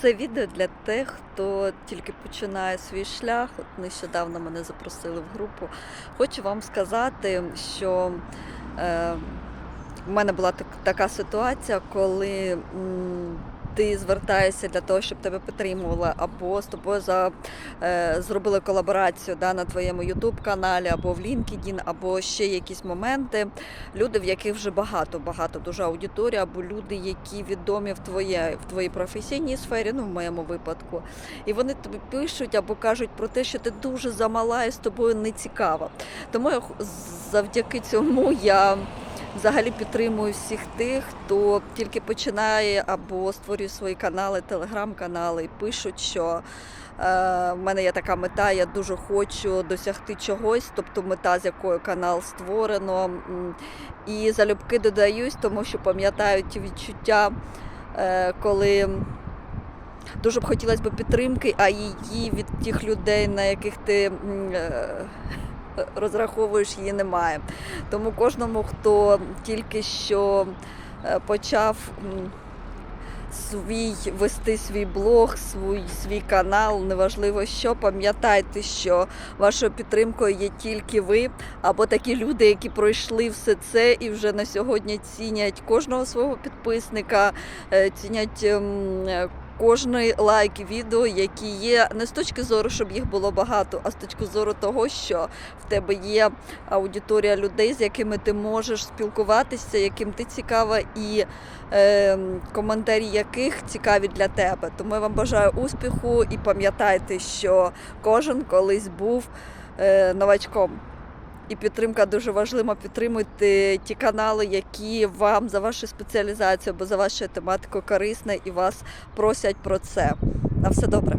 Це відео для тих, хто тільки починає свій шлях. От нещодавно мене запросили в групу. Хочу вам сказати, що е, в мене була так, така ситуація, коли м, ти звертаєшся для того, щоб тебе підтримували, або з тобою за, е, зробили колаборацію да, на твоєму YouTube каналі, або в LinkedIn, або ще якісь моменти. Люди, в яких вже багато, багато дуже аудиторії, або люди, які відомі в твоє, в твоїй професійній сфері, ну в моєму випадку. І вони тобі пишуть або кажуть про те, що ти дуже замала і з тобою не цікава. Тому я завдяки цьому я взагалі підтримую всіх тих, хто тільки починає або створює свої канали, телеграм-канали і пишуть, що е, в мене є така мета, я дуже хочу досягти чогось, тобто мета, з якою канал створено. І залюбки додаюсь, тому що пам'ятаю ті відчуття, е, коли дуже б хотілося б підтримки, а її від тих людей, на яких ти. Розраховуєш її немає. Тому кожному, хто тільки що е, почав свій вести свій блог, свій, свій канал, неважливо що, пам'ятайте, що вашою підтримкою є тільки ви, або такі люди, які пройшли все це і вже на сьогодні цінять кожного свого підписника, е, цінять. Кожний лайк відео, які є не з точки зору, щоб їх було багато, а з точки зору того, що в тебе є аудиторія людей, з якими ти можеш спілкуватися, яким ти цікава, і е, коментарі яких цікаві для тебе. Тому я вам бажаю успіху і пам'ятайте, що кожен колись був е, новачком. І підтримка дуже важлива. Підтримуйте ті канали, які вам за вашу спеціалізацію або за вашу тематику корисні і вас просять про це. На все добре.